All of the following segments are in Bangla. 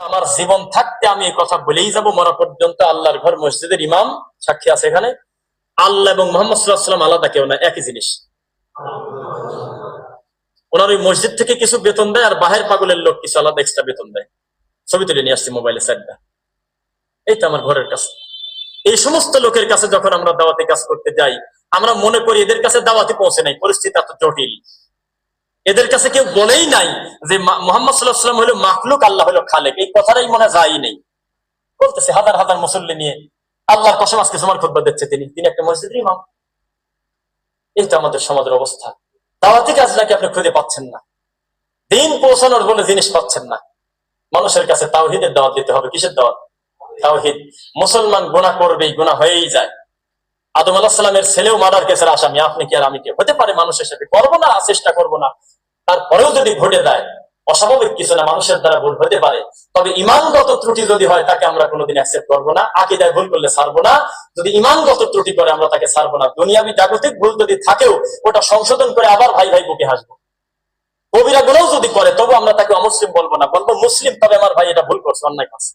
আমার জীবন থাকতে আমি এই কথা বলেই যাব। মরা পর্যন্ত আল্লাহর ঘর, মসজিদের ইমাম, সাক্ষী আছে এখানে। আল্লাহ এবং মোহাম্মদ সাল্লাহ সাল্লাম আলাদা কেউ না, একই জিনিস। ওনার ওই মসজিদ থেকে কিছু বেতন দেয় আর বাহের পাগলের লোক কিছু আলাদা এক্সট্রা বেতন দেয়। ছবি তুলে নিয়ে আসছি মোবাইলে সাইডটা এই তো আমার ঘরের কাছে। এই সমস্ত লোকের কাছে যখন আমরা দাওয়াতি কাজ করতে যাই, আমরা মনে করি এদের কাছে দাওয়াতি পৌঁছে নাই, পরিস্থিতি এত জটিল। এদের কাছে কেউ বলেই নাই যে মোহাম্মদ সাল্লাহ সাল্লাম হলো মাখলুক, আল্লাহ হলো খালেক। এই কথাটাই মনে যায় নেই। বলতেছে, হাজার হাজার মুসল্লি নিয়ে আল্লাহর কসম আজকে সমান খুতবা দিচ্ছে তিনি। তিনি একটা মসজিদের ইমাম। এই তো আমাদের সমাজের অবস্থা। দাওয়াতি কাজ নাকি আপনি খুঁজে পাচ্ছেন না। দিন পৌঁছানোর কোনো জিনিস পাচ্ছেন না। মানুষের কাছে তাওহিদের দাওয়াত দিতে হবে। কিসের দাওয়াত? তাওহিদ। মুসলমান গুণা করবেই গুণা হয়েই যায়। আদম আলাহ সাল্লামের ছেলেও মার্ডার কেসের আসামি। আপনি কি আর আমি কি? হতে পারে মানুষের সাথে। করব না, চেষ্টা করব না। তারপরেও যদি ঘটে দেয় অস্বাভাবিক কিছু না, মানুষের দ্বারা ভুল হতে পারে। তবে ইমানগত ত্রুটি যদি হয়, তাকে আমরা কোনোদিন অ্যাকসেপ্ট করব না। আকিদায় ভুল করলে ছাড়বো না। যদি ইমানগত ত্রুটি করে, আমরা তাকে ছাড়বো না। দুনিয়াবি জাগতিক ভুল যদি থাকেও, ওটা সংশোধন করে আবার ভাই ভাই বুকে হাসবো। কবিরা গুলোও যদি করে, তবু আমরা তাকে অমুসলিম বলব না। বলব, মুসলিম, তবে আমার ভাই এটা ভুল করছে, অন্যায় করছে।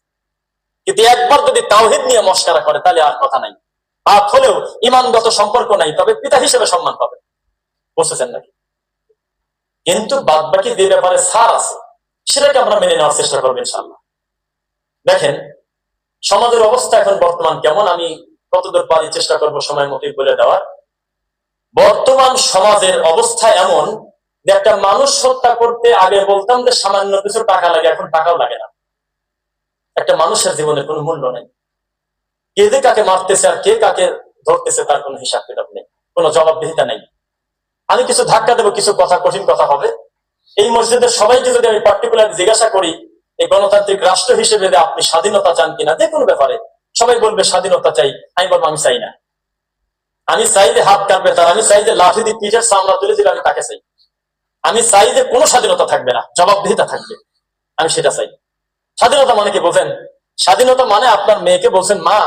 কিন্তু একবার যদি তাওহিদ নিয়ে মস্কারা করে, তাহলে আর কথা নাই। পাপ হলেও ইমানগত সম্পর্ক নাই, তবে পিতা হিসেবে সম্মান পাবে। বুঝতেছেন নাকি? কিন্তু বাদ বাকি যে ব্যাপারে সার আছে, সেটাকে আমরা মেনে নেওয়ার চেষ্টা করব ইনশাল্লাহ দেখেন, সমাজের অবস্থা এখন বর্তমান কেমন? আমি কতদূর পারি চেষ্টা করব সময় মতোই বলে দেওয়ার। বর্তমান সমাজের অবস্থা এমন যে একটা মানুষ হত্যা করতে আগে বলতাম যে সামান্য কিছু টাকা লাগে, এখন টাকাও লাগে না। একটা মানুষের জীবনে কোনো মূল্য নেই। কে যে কাকে মারতেছে আর কে কাকে ধরতেছে তার কোনো হিসাব কিতাব নেই, কোনো জবাবদিহিতা নেই। আমি কিছু ধাক্কা দেবো, কিছু কথা, কঠিন কথা হবে। এই মসজিদের সবাইকে যদি আমি পার্টিকুলার জিজ্ঞাসা করি, এই গণতান্ত্রিক রাষ্ট্র হিসেবে আপনি স্বাধীনতা চান কিনা, যে কোনো ব্যাপারে, সবাই বলবে, স্বাধীনতা চাই। আমি বলব, আমি চাই না। আমি চাই যে হাত কাটবে তার, আমি চাই যে লাঠি দিয়ে পিঠের সামলা তুলে দিলে আমি তাকে চাই। আমি চাই যে কোনো স্বাধীনতা থাকবে না, জবাবদিহিতা থাকবে। আমি সেটা চাই। স্বাধীনতা মানে কি বলছেন? স্বাধীনতা মানে আপনার মেয়েকে বলছেন, মা,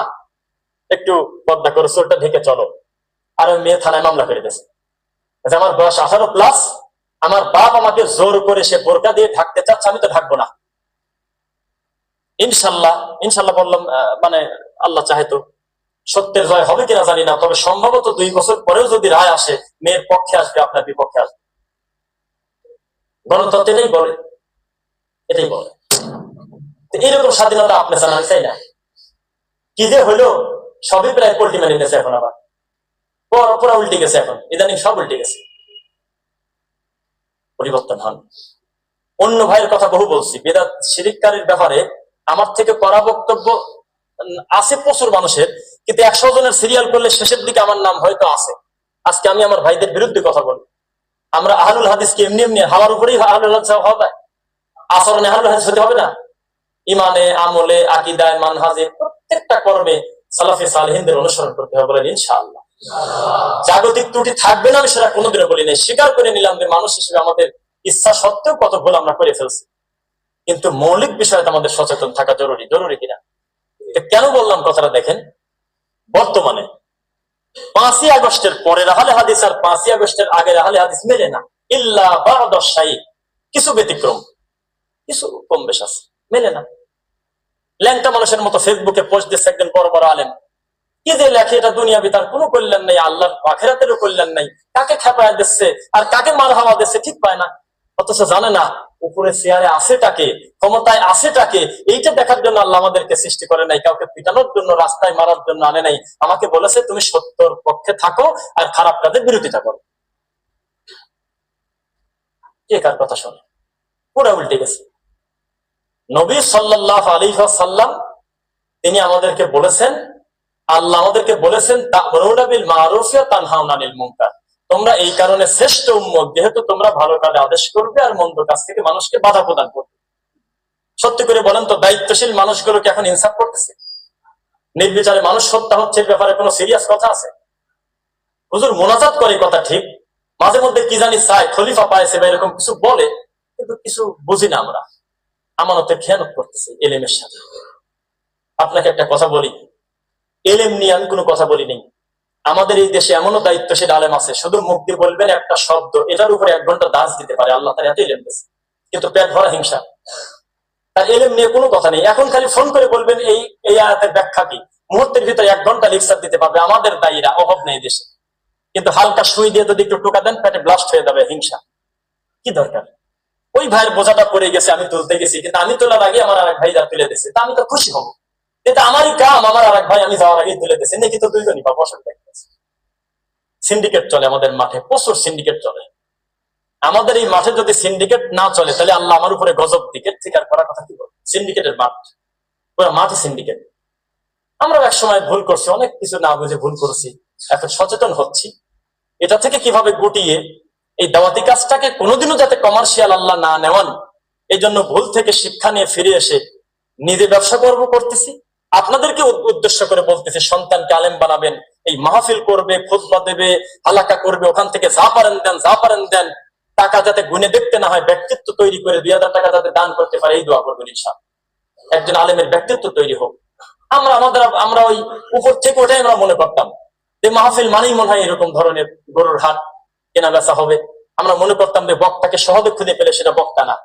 একটু পর্দা করে, চোরটা ঢেকে চলো। আর ওই মেয়ে থানায় মামলা করে দিয়েছে। যে আমার বয়স আঠারো প্লাস আমার বাপ আমাকে জোর করে সে বোরকা দিয়ে ঢাকতে চাচ্ছে, আমি তো ঢাকবো না। ইনশাল্লাহ ইনশাল্লাহ বললাম মানে আল্লাহ চাহে তো। সত্যের জয় হবে কিনা জানি না, তবে সম্ভবত দুই বছর পরেও যদি রায় আসে, মেয়ের পক্ষে আসবে, আপনার বিপক্ষে আসবে। গণতন্ত্র এটাই বলে। এটাই বলে। এইরকম স্বাধীনতা আপনি জানান চাই না? কি যে হলো সবই প্রায় পোল্ট্রি মেনে গেছে এখন আবার। পুরো- উল্টে গেছে এখন। ইদানিং সব উল্টে গেছে। পরিবর্তন হন। অন্য ভাইয়ের কথা বহু বলছি। বেদাত শিরিককারীর ব্যাপারে আমার থেকে করা বক্তব্য আছে প্রচুর মানুষের, কিন্তু একশো জনের সিরিয়াল করলে শেষের দিকে আমার নাম হয়তো আছে। আজকে আমি আমার ভাইদের বিরুদ্ধে কথা বলি আমরা আহলুল হাদিসকে এমনি এমনি হাওয়ার উপরেই আহলুল হাদিস হবে। আচরণে আহলুল হাদিস হতে হবে না। ইমানে আমলে, আকিদায়, মানহাজে প্রত্যেকটা কর্মে সালাফে সালহিনদের অনুসরণ করতে হবে বলেন ইনশাআল্লাহ। জাগতিক ত্রুটি থাকবে না, আমি সেটা কোনোদিনও বলি নাই। স্বীকার করে নিলাম যে মানুষ হিসেবে আমাদের ইচ্ছা সত্ত্বেও কত ভুল আমরা করে ফেলছি। কিন্তু মৌলিক বিষয়টা আমাদের সচেতন থাকা জরুরি জরুরি কিনা? কেন বললাম কথাটা দেখেন? বর্তমানে পাঁচই আগস্টের পরে রাহালে হাদিস আর পাঁচই আগস্টের আগে রাহালে হাদিস মেলে না। ইল্লা বারদশাই কিছু ব্যতিক্রম, কিছু কম বেশ আছে, মেলে না। ল্যাংটা মানুষের মতো ফেসবুকে পোস্ট দিচ্ছে একজন বড় বড় আলেম। কি যে লেখে এটা দুনিয়াবি, তার কোনো কল্যাণ নেই, আল্লাহর আখেরাতেরও কল্যাণ নেই। কাকে খেপায় দিচ্ছে, আর কাকে মার হাওয়া দিচ্ছে ঠিক পায় না। অথচ জানে না, উপরে চেয়ারে আসেটাকে ক্ষমতায় আসেটাকে এইটা দেখার জন্য আল্লাহ আমাদেরকে সৃষ্টি করে নাই, কাউকে পিটানোর জন্য, রাস্তায় মারার জন্য আনে নাই। আমাকে বলেছে, তুমি সত্যর পক্ষে থাকো, আর খারাপ কাজের বিরোধিতা করো। কে কার কথা শোনে? পুরা উল্টে গেছে। নবী সাল্লাহ আলী সাল্লাম তিনি আমাদেরকে বলেছেন আল্লাহ আমাদেরকে বলেছেন, তা'মুরুনা বিল মারুফ ওয়া তানহাউনা মুনকার। তোমরা এই কারণে শ্রেষ্ঠ উম্মত, যেহেতু তোমরা ভালো কাজে আদেশ করবে আর মন্দ কাজ থেকে মানুষকে বাধা প্রদান করবে। সত্যি করে বলেন তো, দায়িত্বশীল মানুষগুলোকে এখন ইনসাফ করতেছে? নির্বিচারে মানুষ হত্যা হচ্ছে ব্যাপারে কোনো সিরিয়াস কথা আছে? হুজুর, মোনাজাত করে কথা ঠিক, মাঝে মধ্যে কি জানি চায়, খলিফা পাইছে বা এরকম কিছু বলে, কিন্তু কিছু বুঝি না আমরা। আমানতের খেয়ানত করতেছি, এলেমের সাথে। আপনাকে একটা কথা বলি এলেম নিয়ে আমি কোনো কথা বলি নেই। আমাদের এই দেশে এমনও দায়িত্বশীল আলেম আছে, শুধু মুক্তি বলবেন একটা শব্দ, এটার উপরে এক ঘণ্টা দাস দিতে পারে, আল্লাহ তার এত এলেম কিন্তু পেট ভরা হিংসা। তার এলেম নিয়ে কোনো কথা নেই। এখন খালি ফোন করে বলবেন, এই এই আয়াতের ব্যাখ্যা কি? মুহূর্তের ভিতরে এক ঘণ্টা লেকচার দিতে পারবে, আমাদের দায়ীরা, অভাব নেই দেশে। কিন্তু হালকা সুই দিয়ে যদি একটু টোকা দেন, পেটে ব্লাস্ট হয়ে যাবে, হিংসা। কি দরকার? ওই ভাইয়ের বোঝাটা পড়ে গেছে, আমি তুলতে গেছি, কিন্তু আমি তোলার আগে আমার আরেক ভাই যা তুলে দিয়েছে, তা আমি তো খুশি হব। এটা আমারই কাম আমার আরেক ভাই, আমি যাওয়ার আগে তুলে দিয়েছি। নাকি তো দুইজনই কি আছে? সিন্ডিকেট চলে আমাদের মাঠে, প্রচুর সিন্ডিকেট চলে। আমাদের এই মাঠে যদি সিন্ডিকেট না চলে, তাহলে আল্লাহ আমার উপরে গজব দিকে। ঠিক আর করার কথা কি বল সিন্ডিকেটের মাঠ। পুরো মাঠে সিন্ডিকেট আমরা এক সময় ভুল করছি, অনেক কিছু না বুঝে ভুল করছি। এখন সচেতন হচ্ছি। এটা থেকে কীভাবে গুটিয়ে এই দাওয়াতি কাজটাকে কোনোদিনও যাতে কমার্শিয়াল আল্লাহ না নেওয়ান এই জন্য ভুল থেকে শিক্ষা নিয়ে ফিরে এসে নিজে ব্যবসা করব করতেছি। আপনাদেরকে উদ্দেশ্য করে বলতেছি, সন্তানকে আলেম বানাবেন, এই মাহফিল করবে খুতবা দেবে, হালাকা করবে, ওখান থেকে যা পারেন দেন, যা পারেন দেন, টাকা যাতে গুনে দেখতে না হয়, ব্যক্তিত্ব তৈরি করে দুই হাজার টাকা যাতে দান করতে পারে, এই দোয়া করবেন ইনশাল একজন আলেমের ব্যক্তিত্ব তৈরি হোক। আমরা আমাদের, আমরা ওই উপর থেকে ওটাই আমরা মনে করতাম যে মাহফিল মানেই মনে হয় এরকম ধরনের গরুর হাট কেনা বেচা হবে। আমরা মনে করতাম যে বক্তাকে সহজে খুঁজে পেলে সেটা বক্তা না।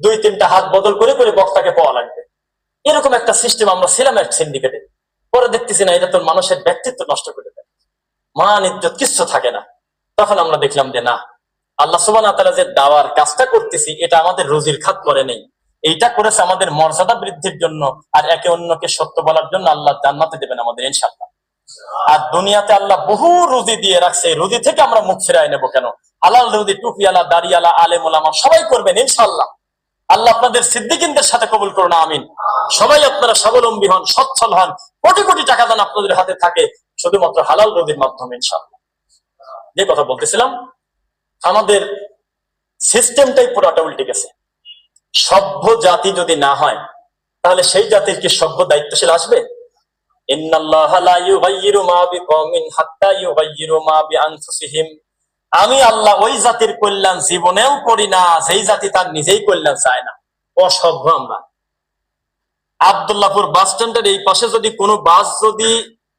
দুই তিনটা হাত বদল করে করে বক্তাকে পাওয়া লাগবে। এরকম একটা সিস্টেম আমরা ছিলাম এক সিন্ডিকেটে পরে দেখতেছি না, এটা তোর মানুষের ব্যক্তিত্ব নষ্ট করে দেয়। মান, ইজ্জত কিচ্ছু থাকে না। তখন আমরা দেখলাম যে না, আল্লাহ সুবান তাআলা যে দাওয়ার কাজটা করতেছি, এটা আমাদের রুজির খাত করে নেই। এইটা করেছে আমাদের মর্যাদা বৃদ্ধির জন্য, আর একে অন্যকে সত্য বলার জন্য আল্লাহ জান্নাতে দেবেন আমাদের, ইনশাআল্লাহ। আর দুনিয়াতে আল্লাহ বহু রুজি দিয়ে রাখছে রুজি থেকে আমরা মুখ ফিরাই নেব কেন? হালাল রুজি টুপিয়ালা দাড়িয়ালা আলেম ওলামা সবাই করবেন, ইনশাআল্লাহ। আল্লাহ আপনাদের সিদ্দিকিনদের সাথে কবুল করুন, আমিন। সবাই আপনারা স্বাবলম্বী হন, সচ্ছল হন। কোটি কোটি টাকা দান আপনাদের হাতে থাকে, শুধুমাত্র হালাল রুজির মাধ্যমে যে কথা বলতেছিলাম, আমাদের সিস্টেমটাই পুরাটা উল্টে গেছে। সভ্য জাতি যদি না হয়, তাহলে সেই জাতির কি সভ্য দায়িত্বশীল আসবে? ইন্নাল্লাহ লা ইউগাইয়িরু মা বিকওমিন হাত্তা ইউগাইয়িরু মা বিআনফুসিহিম। আমি আল্লাহ ওই জাতির কল্যাণ জীবনেও করি না, যেই জাতি তার নিজেই কল্যাণ চায় না। অসভ্য আমরা। আবদুল্লাহপুর বাস স্ট্যান্ডের এই পাশে যদি কোনো বাস যদি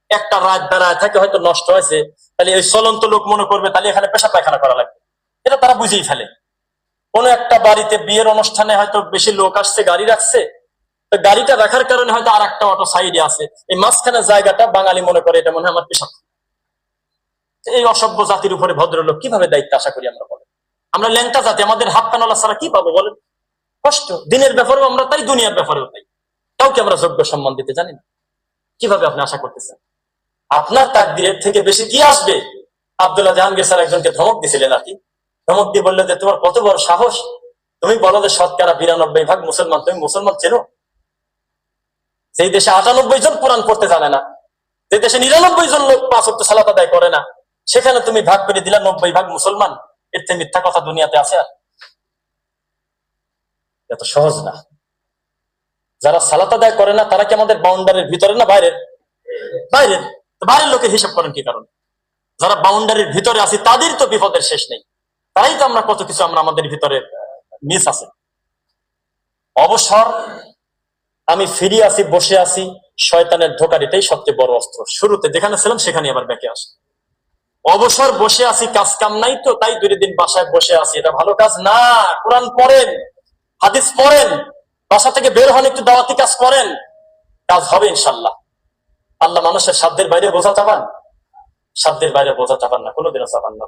একটা রাত দাঁড়ায় থাকে, হয়তো নষ্ট হয়েছে, তাহলে ওই চলন্ত লোক মনে করবে, তাহলে এখানে পেশা পায়খানা করা লাগবে। এটা তারা বুঝেই ফেলে। কোন একটা বাড়িতে বিয়ের অনুষ্ঠানে হয়তো বেশি লোক আসছে, গাড়ি রাখছে, তো গাড়িটা রাখার কারণে হয়তো আর একটা অটো সাইডে আছে। এই মাঝখানে জায়গাটা বাঙালি মনে করে, এটা মনে হয় আমার পেশা। এই অসভ্য জাতির উপরে ভদ্রলোক কীভাবে দায়িত্ব আশা করি আমরা বলেন? আমরা ল্যাংটা জাতি, আমাদের হাত কানলা ছাড়া কি পাবো বলেন? কষ্ট। দিনের ব্যাপারেও আমরা তাই, দুনিয়ার ব্যাপারেও তাই। কাউকে আমরা যোগ্য সম্মান দিতে জানি না। কীভাবে আপনি আশা করতেছেন? আপনার তাকদিরের থেকে বেশি কি আসবে? আব্দুল্লাহ জাহাঙ্গীর স্যার একজনকে ধমক দিছিলেন আর কি। ধমক দিয়ে বললে যে, তোমার কত বড় সাহস? তুমি বলো যে, শতকরা বিরানব্বই ভাগ মুসলমান, তুমি মুসলমান চেনো? সেই দেশে আটানব্বই জন কোরআন পড়তে জানে না যে দেশে নিরানব্বই জন লোক পাঁচ সালাত আদায় করে না সেখানে তুমি ভাগ করে দিলা নব্বই ভাগ মুসলমান। এর থেকে মিথ্যা কথা দুনিয়াতে আছে আর। এত সহজ না। যারা সালাত আদায় করে না, তারা কি আমাদের বাউন্ডারির ভিতরে না বাইরের? বাইরের। বাইরের লোকের হিসাব করেন কি কারণ? যারা বাউন্ডারির ভিতরে আছে, তাদের তো বিপদের শেষ নেই। তাই তো আমরা কত কিছু আমরা আমাদের ভিতরে মিস আছে। অবসর, আমি ফিরে আসি, বসে আছি শয়তানের ধোকার এটাই সবচেয়ে বড় অস্ত্র। শুরুতে যেখানে ছিলাম সেখানে আবার ব্যাকে আসে। অবসর বসে আছি, কাজ কাম নাই তো, তাই দুই দিন বাসায় বসে আছি। এটা ভালো কাজ না। কোরআন পড়েন, হাদিস পড়েন, বাসা থেকে বের হন, একটু দাওয়াতি কাজ করেন, কাজ হবে ইনশাল্লাহ। আল্লাহ মানুষের সাধ্যের বাইরে বোঝা চাপান। সাধ্যের বাইরে বোঝা চাপান না, কোনোদিনও চাপান না।